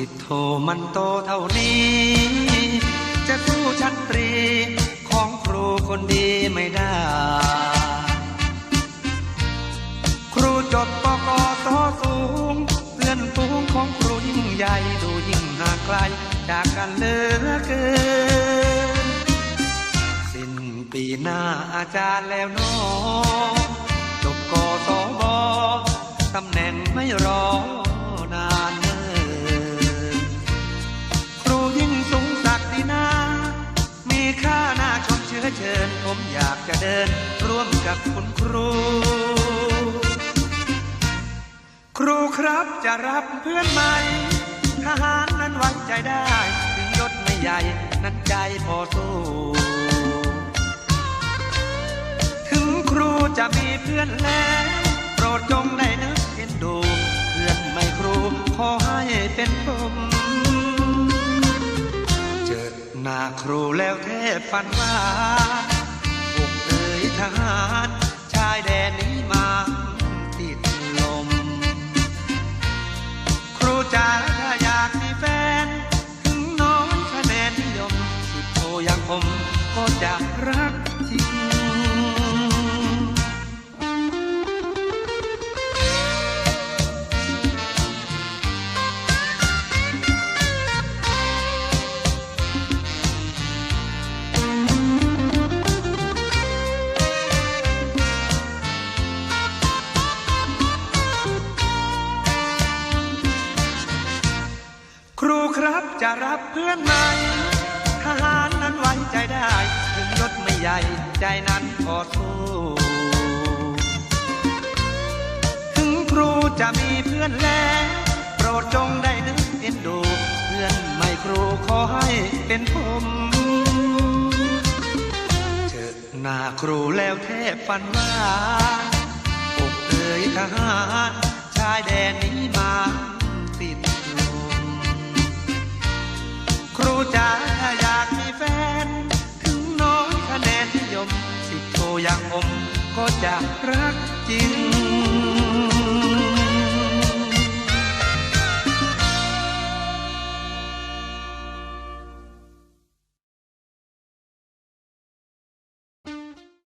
สิทธโทมันโตเท่านี้ จะสู้ชั้นตรีของครูคนดีไม่ได้ ครูจบปกสสูงเพื่อนฝูงของครูยิ่งใหญ่ดูยิ่งห่างไกลจากกันเลือเกิน สิ้นปีหน้าอาจารย์แล้วน้องจบกสบตำแหน่งไม่รอ ผมอยากจะเดินร่วมกับคุณครู ครูครับจะรับเพื่อนใหม่ทหารนั้นไว้ใจได้ ถึงยศไม่ใหญ่ นั้นใจพอสู้ ถึงครูจะมีเพื่อนแล้ว โปรดจงได้นึกเห็นดูเพื่อนไม่ครูขอให้เป็นผมเจอหน้าครูแล้วแทบฝันว่า ผมก็จะรักจริงครูครับจะรับเพื่อนใหม่ ทหารนั้นไว้ใจได้ ถึงยศไม่ใหญ่ใจนั้นพอสู้ถึงครูจะมีเพื่อนแล้วโปรดจงได้นึกเอ็นดู เพื่อนไม่ครูขอให้เป็นผมเจอหน้าครูแล้วแทบฝันว่า ก็จะรักจริง